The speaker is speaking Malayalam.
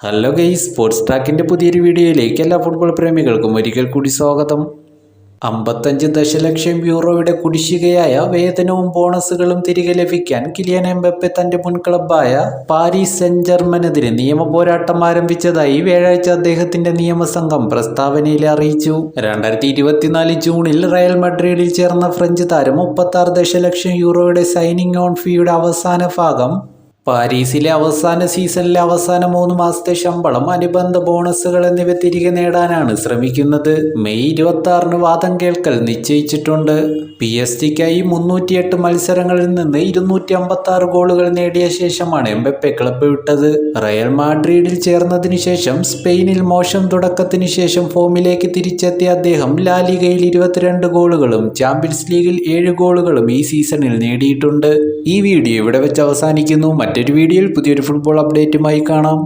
ഹലോ ഗെയ്സ് സ്പോർട്സ് ട്രാക്കിന്റെ പുതിയൊരു വീഡിയോയിലേക്ക് എല്ലാ ഫുട്ബോൾ പ്രേമികൾക്കും ഒരിക്കൽ കൂടി സ്വാഗതം. അമ്പത്തഞ്ച് ദശലക്ഷം യൂറോയുടെ കുടിശ്ശികയായ വേതനവും ബോണസുകളും തിരികെ ലഭിക്കാൻ കിലിയൻ എംബപ്പെ തന്റെ മുൻ ക്ലബ്ബായ പാരീസ് സെൻ ജർമ്മനെതിരെ നിയമ പോരാട്ടം ആരംഭിച്ചതായി വ്യാഴാഴ്ച അദ്ദേഹത്തിന്റെ നിയമസംഘം പ്രസ്താവനയിൽ അറിയിച്ചു. രണ്ടായിരത്തി ഇരുപത്തിനാല് ജൂണിൽ റയൽ മഡ്രിഡിൽ ചേർന്ന ഫ്രഞ്ച് താരം മുപ്പത്തി ആറ് ദശലക്ഷം യൂറോയുടെ സൈനിങ് ഓൺ ഫീയുടെ അവസാന ഭാഗം പാരീസിലെ അവസാന സീസണിലെ അവസാന മൂന്ന് മാസത്തെ ശമ്പളം അനുബന്ധ ബോണസുകൾ എന്നിവ തിരികെ നേടാനാണ് ശ്രമിക്കുന്നത്. മെയ് ഇരുപത്തി ആറിന് വാദം കേൾക്കൽ നിശ്ചയിച്ചിട്ടുണ്ട്. പി എസ് ടിക്കായി മുന്നൂറ്റിയെട്ട് മത്സരങ്ങളിൽ നിന്ന് ഇരുന്നൂറ്റി അമ്പത്തി ആറ് ഗോളുകൾ നേടിയ ശേഷമാണ് എംബപ്പെ ക്ലബ്ബ് വിട്ടത്. റയൽ മാഡ്രിഡിൽ ചേർന്നതിനു ശേഷം സ്പെയിനിൽ മോശം തുടക്കത്തിനു ശേഷം ഫോമിലേക്ക് തിരിച്ചെത്തിയ അദ്ദേഹം ലാലിഗയിൽ ഇരുപത്തിരണ്ട് ഗോളുകളും ചാമ്പ്യൻസ് ലീഗിൽ ഏഴ് ഗോളുകളും ഈ സീസണിൽ നേടിയിട്ടുണ്ട്. ഈ വീഡിയോ ഇവിടെ വെച്ച് അവസാനിക്കുന്നു. മറ്റൊരു വീഡിയോയിൽ പുതിയൊരു ഫുട്ബോൾ അപ്ഡേറ്റുമായി കാണാം.